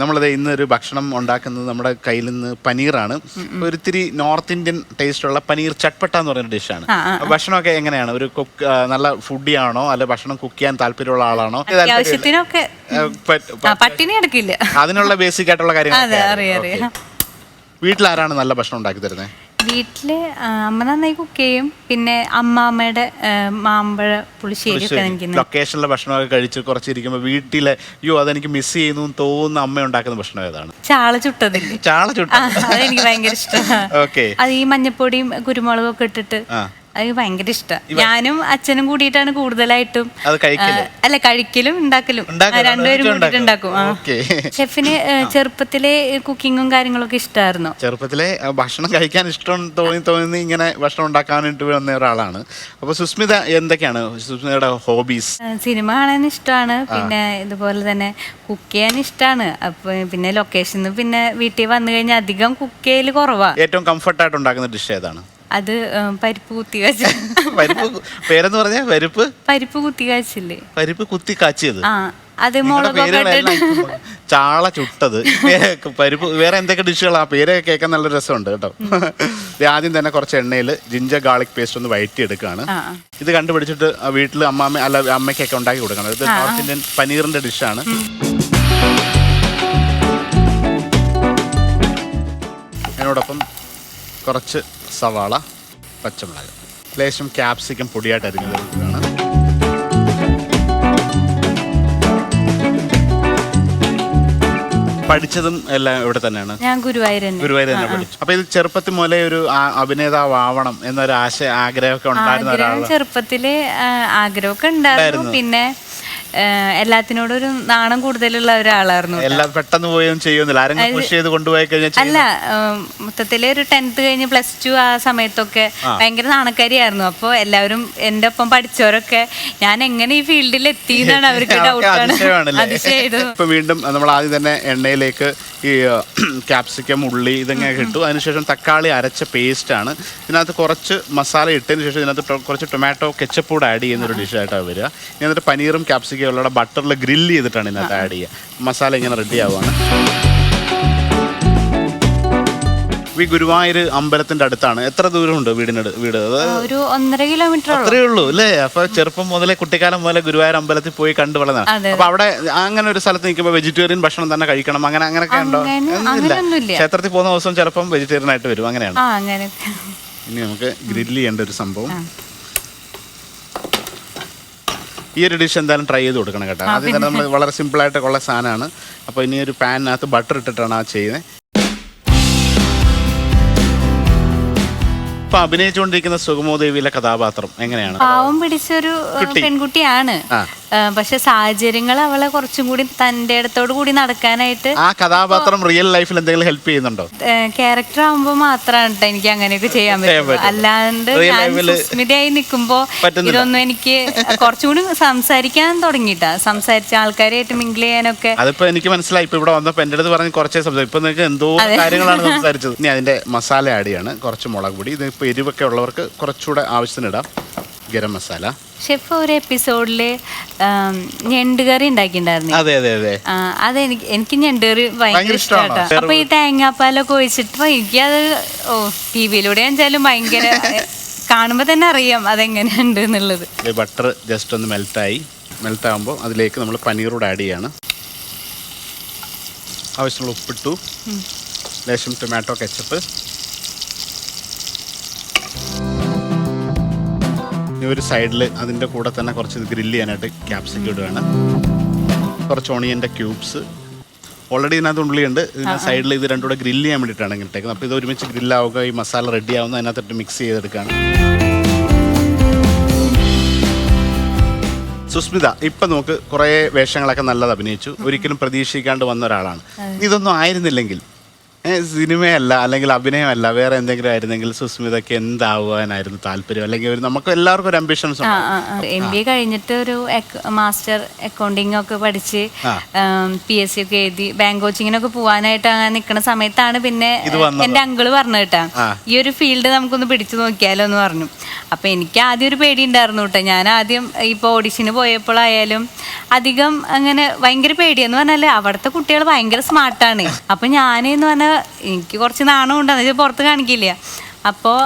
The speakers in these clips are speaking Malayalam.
നമ്മളത് ഇന്ന് ഒരു ഭക്ഷണം ഉണ്ടാക്കുന്നത് നമ്മുടെ കയ്യിൽ നിന്ന് പനീറാണ് ഒരിത്തിരി നോർത്ത് ഇന്ത്യൻ ടേസ്റ്റ് ഉള്ള പനീർ ചട്പട്ട എന്ന് പറയുന്ന ഡിഷാണ്. ഭക്ഷണമൊക്കെ എങ്ങനെയാണ്? ഒരു കുക്ക് നല്ല ഫുഡി ആണോ? അല്ലെ ഭക്ഷണം കുക്ക് ചെയ്യാൻ താല്പര്യമുള്ള ആളാണോ? പട്ടിണി എടുക്കില്ല. അതിനുള്ള ബേസിക് ആയിട്ടുള്ള കാര്യങ്ങൾ വീട്ടിൽ ആരാണ് നല്ല ഭക്ഷണം ഉണ്ടാക്കി തരുന്നത് വീട്ടിൽ അമ്മ നന്നായി കുക്ക് ചെയ്യും. പിന്നെ അമ്മാമ്മയുടെ മാമ്പഴ പുളിശ്ശേരി ഒക്കെ എനിക്ക് ന- ലൊക്കേഷനിലെ ഭക്ഷണമൊക്കെ കഴിച്ച് കുറച്ചിരിക്കുമ്പോൾ വീട്ടിലെ അയ്യോ അതെനിക്ക് മിസ് ചെയ്യുന്നു തോന്നുന്ന അമ്മ ഉണ്ടാക്കുന്ന ഭക്ഷണം ഏതാണ്? ചാള ചുട്ടതില്ലേ ചാള ചുട്ട. അതെനിക്ക് ഭയങ്കര ഇഷ്ടമാണ് അത് ഈ മഞ്ഞപ്പൊടിയും കുരുമുളകും ഒക്കെ ഇട്ടിട്ട്. അത് ഭയങ്കര ഇഷ്ടമാണ് ഞാനും അച്ഛനും കൂടിയിട്ടാണ് കൂടുതലായിട്ടും? അല്ല കഴിക്കലും ഉണ്ടാക്കലും. രണ്ടുപേരും കൂടിയിട്ടുണ്ടാക്കും കൂടിയിട്ട് ഉണ്ടാക്കും. ഓക്കേ. ഷെഫിന് ചെറുപ്പത്തിലെ കുക്കിങ്ങും കാര്യങ്ങളൊക്കെ ഇഷ്ടമായിരുന്നു ചെറുപ്പത്തിലെ ഭക്ഷണം കഴിക്കാൻ ഇഷ്ടം തോന്നി തോന്നി ഇങ്ങനെ ഭക്ഷണം ഉണ്ടാക്കാനായിട്ട് വന്ന ഒരാളാണ്. അപ്പൊ സുസ്മിത എന്തൊക്കെയാണ് സുസ്മിതയുടെ ഹോബീസ്? സിനിമ കാണാൻ ഇഷ്ടമാണ് പിന്നെ ഇതുപോലെ തന്നെ കുക്ക് ചെയ്യാൻ ഇഷ്ടമാണ് അപ്പൊ പിന്നെ ലൊക്കേഷനിൽ പിന്നെ വീട്ടിൽ വന്നു കഴിഞ്ഞാൽ അധികം കുക്ക് ചെയ്യൽ കുറവാണ് ഏറ്റവും കംഫർട്ടായിട്ട് ഉണ്ടാക്കുന്ന ഡിഷ് ഏതാണ്? അത് പരിപ്പ് കുത്തി കാച്ച പരിപ്പ് പേരെന്ന് പറഞ്ഞാൽ പരിപ്പ്? പരിപ്പ് കുത്തി കാച്ചില്ലേ പരിപ്പ് കുത്തി കാച്ചിയത്. ആ അത് മുളകൊക്കെ ചാള ചുട്ടത്. പരിപ്പ് വേറെ എന്തൊക്കെ ഡിഷുകളാ? പേര് കേൾക്കാൻ നല്ല രസമുണ്ട് കേട്ടോ. ആദ്യം തന്നെ കുറച്ച് എണ്ണയിൽ ജിഞ്ചർ ഗാർലിക് പേസ്റ്റ് ഒന്ന് വയറ്റി എടുക്കുകയാണ് ഇത് കണ്ടുപിടിച്ചിട്ട് വീട്ടിൽ അമ്മാമ്മ അല്ല അമ്മയ്ക്കൊക്കെ ഉണ്ടാക്കി കൊടുക്കണം. ഇത് നോർത്ത് ഇന്ത്യൻ പനീറിന്റെ ഡിഷാണ്. അതിനോടൊപ്പം കുറച്ച് സവാള പച്ചമുളക്. ലേശം ക്യാപ്സിക്കം പൊടിയായിട്ട് അരിഞ്ഞത് കൊടുക്കുകയാണ് പഠിച്ചതും എല്ലാം ഇവിടെ തന്നെയാണ്. ഞാൻ ഗുരുവായൂർ തന്നെ. ഗുരുവായൂർ തന്നെ പഠിച്ചു. അപ്പൊ ഇത് ചെറുപ്പത്തിൽ മുതലേ ഒരു അഭിനേതാവ് ആവണം എന്നൊരു ആശയ ആഗ്രഹമൊക്കെ ഉണ്ടായിരുന്ന ഒരാളാണ് ചെറുപ്പത്തിൽ ആഗ്രഹമൊക്കെ ഉണ്ടായിരുന്നു. പിന്നെ എല്ലാത്തിനോടും ഒരു നാണം കൂടുതലുള്ള ഒരാളായിരുന്നു എല്ലാം പെട്ടെന്ന് പോയും ചെയ്യുന്നില്ല. ആരെങ്കിലും പുഷ് ചെയ്ത് കൊണ്ടുപോയി കഴിഞ്ഞാൽ അല്ല മൊത്തത്തിൽ ഒരു ടെൻത്ത് കഴിഞ്ഞ് പ്ലസ് ടു ആ സമയത്തൊക്കെ ഭയങ്കര നാണക്കാരിയായിരുന്നു. അപ്പോൾ എല്ലാവരും എന്റെ ഒപ്പം പഠിച്ചവരൊക്കെ ഞാൻ എങ്ങനെ ഈ ഫീൽഡിൽ എത്തി എന്നാണ് അവർക്ക് ഡൗട്ടാണ് വീണ്ടും നമ്മൾ ആദ്യം തന്നെ എണ്ണയിലേക്ക് ഈ ക്യാപ്സിക്കം ഉള്ളി ഇതെങ്ങനെ ഇട്ടു. അതിനുശേഷം തക്കാളി അരച്ച പേസ്റ്റ് ആണ്. ഇതിനകത്ത് കുറച്ച് മസാല ഇട്ടതിന് ശേഷം ഇതിനകത്ത് കുറച്ച് ടൊമാറ്റോ കെച്ചപ്പ് കൂടെ ആഡ് ചെയ്യുന്ന ഒരു ഡിഷായിട്ടാണ് വരിക. എന്നിട്ട് പനീറും ക്യാപ്സിക്കം ഉള്ള ബട്ടറിൽ ഗ്രില്ല് ചെയ്തിട്ടാണ് ഇതിനകത്ത് ആഡ് ചെയ്യുക മസാല ഇങ്ങനെ റെഡി ആവുകയാണ് ഈ ഗുരുവായൂർ അമ്പലത്തിന്റെ അടുത്താണ്. എത്ര ദൂരമുണ്ട് വീടിനട് വീട്? ഒരു ഒന്നര കിലോമീറ്റർ അത്രേ ഉള്ളൂ അല്ലേ? അപ്പൊ ചെറുപ്പം മുതലേ കുട്ടിക്കാലം മുതലേ ഗുരുവായൂർ അമ്പലത്തിൽ പോയി കണ്ടു വളർന്നതാണ്. അപ്പൊ അവിടെ അങ്ങനെ ഒരു സ്ഥലത്ത് നിൽക്കുമ്പോൾ വെജിറ്റേറിയൻ ഭക്ഷണം തന്നെ കഴിക്കണം അങ്ങനെ അങ്ങനെയൊക്കെ ഉണ്ടോ. ക്ഷേത്രത്തിൽ പോകുന്ന ദിവസം ചിലപ്പം വെജിറ്റേറിയൻ ആയിട്ട് വരും അങ്ങനെയാണ്. ഇനി നമുക്ക് ഗ്രില്ല് ചെയ്യേണ്ട ഒരു സംഭവം. ഈ ഒരു ഡിഷ് എന്തായാലും ട്രൈ ചെയ്ത് കൊടുക്കണം കേട്ടോ. ആദ്യം തന്നെ നമ്മൾ വളരെ സിമ്പിൾ ആയിട്ട് ഉള്ള സാധനമാണ്. അപ്പോൾ ഇനി ഒരു പാനിനകത്ത് ബട്ടർ ഇട്ടിട്ടാണ് ആ ചെയ്യുന്നത് ഇപ്പൊ അഭിനയിച്ചുകൊണ്ടിരിക്കുന്ന സുഗമോദേവിയിലെ കഥാപാത്രം എങ്ങനെയാണ്? പാവം പിടിച്ചൊരു പെൺകുട്ടിയാണ്. പക്ഷെ സാഹചര്യങ്ങൾ അവളെ കുറച്ചും കൂടി തന്റെ ഇടത്തോട് കൂടി നടക്കാനായിട്ട് ആ കഥാപാത്രം റിയൽ ലൈഫിൽ എന്തെങ്കിലും ഹെൽപ്പ് ചെയ്യുന്നുണ്ടോ? ക്യാരക്ടർ ആകുമ്പോ മാത്രാണ് കേട്ടോ എനിക്ക് അങ്ങനെയൊക്കെ ചെയ്യാൻ പറ്റും. അല്ലാണ്ട് ഞാൻ സുസ്മിതയായി നിൽക്കുമ്പോ ഇതൊന്നും എനിക്ക് കുറച്ചും കൂടി സംസാരിക്കാൻ തുടങ്ങിട്ടാ സംസാരിച്ച ആൾക്കാരായിട്ട് മിങ്കിൾ ചെയ്യാനൊക്കെ അതിപ്പോ എനിക്ക് മനസ്സിലായി. ഇപ്പൊ ഇവിടെ വന്നപ്പോ എന്റെ അടുത്ത് പറഞ്ഞ് കുറച്ചേ സംസാരിച്ചു. ഇപ്പൊ നിങ്ങൾക്ക് എന്തോ കാര്യങ്ങളാണ് സംസാരിച്ചത്. ഇനി അതിന്റെ മസാല ആഡ് ചെയ്യാണ്. കുറച്ച് മുളക് പൊടി. ഇത് ഇപ്പൊ എരിവൊക്കെ ഉള്ളവർക്ക് കുറച്ചുകൂടെ ആവശ്യത്തിന് ഇടാം. ഗരം മസാല. ഷെഫ് ഒരു എപ്പിസോഡിൽ ഞണ്ടുകറി ഉണ്ടാക്കിണ്ടായിരുന്നു അതെ അതെ അതെ. അതെനിക്ക് എനിക്ക് ഞണ്ടുകറി ഭയങ്കര ഭയങ്കര ഇഷ്ടമാണോ? അപ്പൊ ഈ തേങ്ങാപ്പാലൊക്കെ ഒഴിച്ചിട്ട് എനിക്കത് ഓ ടി വിയിലൂടെ വെച്ചാലും ഭയങ്കര കാണുമ്പോ തന്നെ അറിയാം അതെങ്ങനെയുണ്ട് എന്നുള്ളത്. ബട്ടർ ജസ്റ്റ് ഒന്ന് മെൽറ്റായി മെൽറ്റ് ആകുമ്പോൾ അതിലേക്ക് നമ്മൾ പനീറോട് ആഡ് ചെയ്യാണ്. ആവശ്യമുള്ള ഉപ്പിട്ടു. ലേശം ടൊമാറ്റോ കെച്ചപ്പ് ഇനി ഒരു സൈഡിൽ അതിന്റെ കൂടെ തന്നെ കുറച്ച് ഗ്രില്ല് ചെയ്യാനായിട്ട് ക്യാപ്സിക്കം ഇടുകയാണ് കുറച്ച് ഓണിയന്റെ ക്യൂബ്സ് ഓൾറെഡി ഇതിനകത്ത് ഉള്ളിയുണ്ട്. ഇതിന് സൈഡിൽ ഇത് രണ്ടും കൂടെ ഗ്രില്ല് ചെയ്യാൻ വേണ്ടിയിട്ടാണ് ഇങ്ങനെ ഇട്ടേക്കുന്നത്. അപ്പോൾ ഇത് ഒരുമിച്ച് ഗ്രില്ലാവുക ഈ മസാല റെഡി ആവുന്ന അതിനകത്തിട്ട് മിക്സ് ചെയ്തെടുക്കുകയാണ്. സുസ്മിത ഇപ്പൊ നമുക്ക് കുറേ വേഷങ്ങളൊക്കെ നല്ലത് അഭിനയിച്ചു. ഒരിക്കലും പ്രതീക്ഷിക്കാണ്ട് വന്ന ഒരാളാണ്. ഇതൊന്നും ആയിരുന്നില്ലെങ്കിൽ സിനിമയല്ല അല്ലെങ്കിൽ അഭിനയമല്ല വേറെ എന്തെങ്കിലും ആയിരുന്നെങ്കിൽ സുസ്മിതയ്ക്ക് എന്താവാനായിരുന്നു താല്പര്യം? അല്ലെങ്കിൽ ഒരു നമുക്ക് എല്ലാവർക്കും ഒരു അംബിഷൻസ് എം ബി എ കഴിഞ്ഞിട്ട് ഒരു മാസ്റ്റർ അക്കൗണ്ടിങ് ഒക്കെ പഠിച്ച്. പി എസ് സി ഒക്കെ എഴുതി ബാങ്ക് കോച്ചിങ്ങിനൊക്കെ പോവാനായിട്ട് അങ്ങനെ നിൽക്കുന്ന സമയത്താണ് പിന്നെ എന്റെ എന്റെ അങ്കിൾ പറഞ്ഞു കേട്ടാ ഈ ഒരു ഫീൽഡ് നമുക്കൊന്ന് പിടിച്ചു നോക്കിയാലോ എന്ന് പറഞ്ഞു. അപ്പൊ എനിക്ക് ആദ്യം ഒരു പേടി ഉണ്ടായിരുന്നു കേട്ടോ. ഞാൻ ആദ്യം ഇപ്പൊ ഓഡിഷന് പോയപ്പോഴായാലും അധികം അങ്ങനെ ഭയങ്കര പേടിയെന്ന് പറഞ്ഞാൽ അവിടുത്തെ കുട്ടികൾ ഭയങ്കര സ്മാർട്ടാണ്. അപ്പൊ ഞാനെന്ന് പറഞ്ഞാൽ എനിക്ക് കുറച്ച് നാണം വെച്ചാൽ പുറത്ത് കാണിക്കില്ല. അപ്പോൾ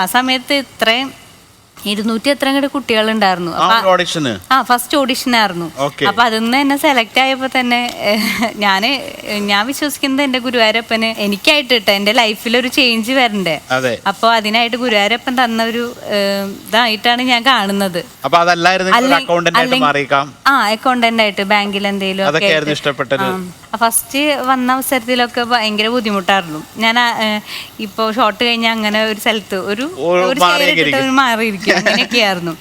ആ സമയത്ത് ഇത്രയും ഇരുന്നൂറ്റി എത്ര അങ്ങോട്ട് കുട്ടികളുണ്ടായിരുന്നു ഓഡിഷന് ആ ഫസ്റ്റ് ഓഡിഷൻ ആയിരുന്നു. അപ്പൊ അതിന്ന് എന്നെ സെലക്ട് ആയപ്പോ തന്നെ ഞാൻ ഞാൻ വിശ്വസിക്കുന്നത് എന്റെ ഗുരുവായൂരപ്പന് എനിക്കായിട്ട് ഇട്ട എന്റെ ലൈഫിൽ ഒരു ചേഞ്ച് വരണ്ടേ. അപ്പൊ അതിനായിട്ട് ഗുരുവായൂരപ്പൻ തന്ന ഒരു ഇതായിട്ടാണ് ഞാൻ കാണുന്നത്. ആ അക്കൗണ്ടന്റ് ആയിട്ട് ബാങ്കിൽ എന്തെങ്കിലും ഫസ്റ്റ് വന്ന അവസരത്തിലൊക്കെ ഭയങ്കര ബുദ്ധിമുട്ടായിരുന്നു. ഞാൻ ഇപ്പോൾ ഷോട്ട് കഴിഞ്ഞ അങ്ങനെ ഒരു സ്ഥലത്ത് ഒരു ഒരു. മാറിയിരിക്കും. അങ്ങനെയൊക്കെയായിരുന്നു.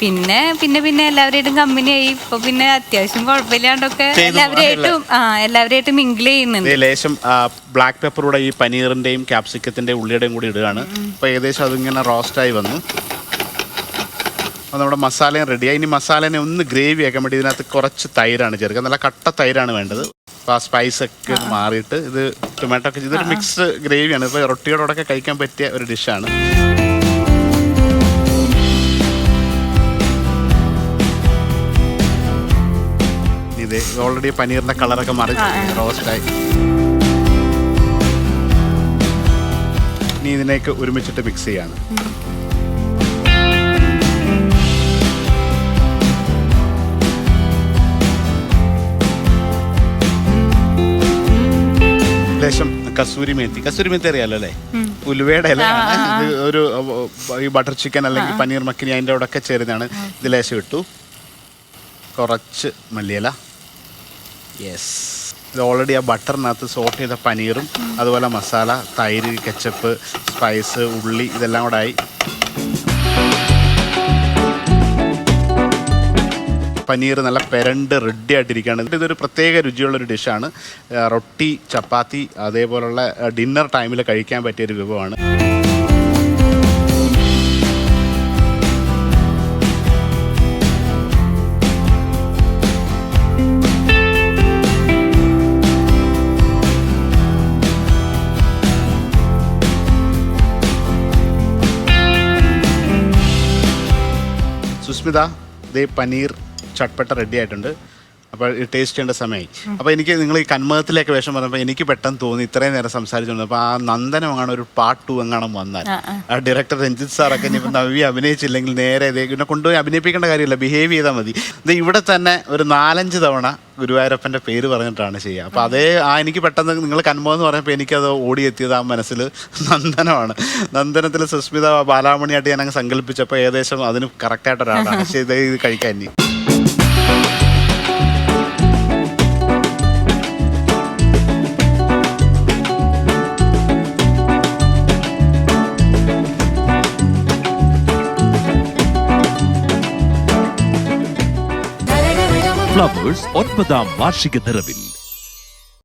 പിന്നെ പിന്നെ പിന്നെ എല്ലാവരുമായിട്ടും ആയി. ഇപ്പൊ പിന്നെ അത്യാവശ്യം കുഴപ്പമില്ലാണ്ടൊക്കെ എല്ലാവരുമായിട്ടും ആ എല്ലാവരുമായിട്ടും മിങ്കിൾ ചെയ്യുന്നുണ്ട്. ലേശം ബ്ലാക്ക് പേപ്പറുടെ ഈ പനീറിന്റെയും ക്യാപ്സിക്കത്തിന്റെയും ഉള്ളിയുടെയും കൂടി ഇടുകയാണ്. അപ്പൊ ഏകദേശം അതിങ്ങനെ റോസ്റ്റായി വന്നു. അപ്പോൾ നമ്മുടെ മസാലയും റെഡിയായി ഇനി മസാലേനെ ഒന്ന് ഗ്രേവി ആക്കാൻ വേണ്ടി ഇതിനകത്ത് കുറച്ച് തൈരാണ് ചേർക്കുക. നല്ല കട്ട തൈരാണ് വേണ്ടത്. അപ്പോൾ ആ സ്പൈസ് ഒക്കെ മാറിയിട്ട് ഇത് ടൊമാറ്റോ ഒക്കെ ഇതൊരു മിക്സ് ഗ്രേവിയാണ് ഇപ്പോൾ റൊട്ടിയോടൊക്കെ കഴിക്കാൻ പറ്റിയ ഒരു ഡിഷാണ് ഇത് ഓൾറെഡി പനീറിന്റെ കളറൊക്കെ മാറി റോസ്റ്റായി ഇനി ഇതിനേക്ക് ഒരുമിച്ചിട്ട് മിക്സ് ചെയ്യാണ്. ലേശം കസൂരി മേത്തി. കസൂരി മേത്തി അറിയാലോ അല്ലേ? ഉലുവയുടെ ഇലയാണ് ഇത് ഒരു ഈ ബട്ടർ ചിക്കൻ അല്ലെങ്കിൽ പനീർ മക്കിനി അതിന്റെ അവിടെ ഒക്കെ ചേരുന്നതാണ് ഇത് ലേശം ഇട്ടു. കുറച്ച് മല്ലിയില. യെസ് ഇത് ഓൾറെഡി ആ ബട്ടറിനകത്ത് സോട്ട് ചെയ്ത പനീറും അതുപോലെ മസാല തൈര് കെച്ചപ്പ് സ്പൈസ് ഉള്ളി ഇതെല്ലാം കൂടെ ആയി. പനീർ നല്ല പെരണ്ട് റെഡി ആയിട്ടിരിക്കുകയാണ്. ഇതൊരു പ്രത്യേക രുചിയുള്ള ഒരു ഡിഷാണ് റൊട്ടി ചപ്പാത്തി അതേപോലുള്ള ഡിന്നർ ടൈമിൽ കഴിക്കാൻ പറ്റിയൊരു വിഭവമാണ്. സുസ്മിത ദേ പനീർ ചട്പട്ട റെഡി ആയിട്ടുണ്ട്. അപ്പോൾ ടേസ്റ്റ് ചെയ്യേണ്ട സമയമായി അപ്പോൾ എനിക്ക് നിങ്ങൾ ഈ കന്മതത്തിലേക്ക് വേഷം പറഞ്ഞപ്പോൾ എനിക്ക് പെട്ടെന്ന് തോന്നി ഇത്രയും നേരം സംസാരിച്ചുകൊണ്ട് അപ്പോൾ ആ നന്ദനമാണ് ഒരു പാർട്ട് ടു എങ്ങാനും വന്നാൽ. ആ ഡയറക്ടർ രഞ്ജിത്ത് സാറൊക്കെ ഇനി നവ്യ അഭിനയിച്ചില്ലെങ്കിൽ നേരെ ഇതേ കൊണ്ടുപോയി അഭിനയിപ്പിക്കേണ്ട കാര്യമില്ല. ബിഹേവ് ചെയ്താൽ മതി. ഇത് ഇവിടെ തന്നെ ഒരു നാലഞ്ച് തവണ ഗുരുവായൂരപ്പന്റെ പേര് പറഞ്ഞിട്ടാണ് ചെയ്യുക. അപ്പോൾ അതേ ആ എനിക്ക് പെട്ടെന്ന് നിങ്ങൾ കന്മോ എന്ന് പറഞ്ഞപ്പോൾ എനിക്കത് ഓടിയെത്തിയത് ആ മനസ്സിൽ നന്ദനമാണ്. നന്ദനത്തിൽ സുസ്മിത ബാലാമണിയായിട്ട് ഞാൻ അങ്ങ് സങ്കല്പിച്ചപ്പോൾ ഏകദേശം അതിന് കറക്റ്റായിട്ട് ഒരാളാണ് പക്ഷേ ഇത് ഇത് കഴിക്കാൻ ഫ്ലവേഴ്സ് ഒൻപതാം വാർഷിക നിറവിൽ.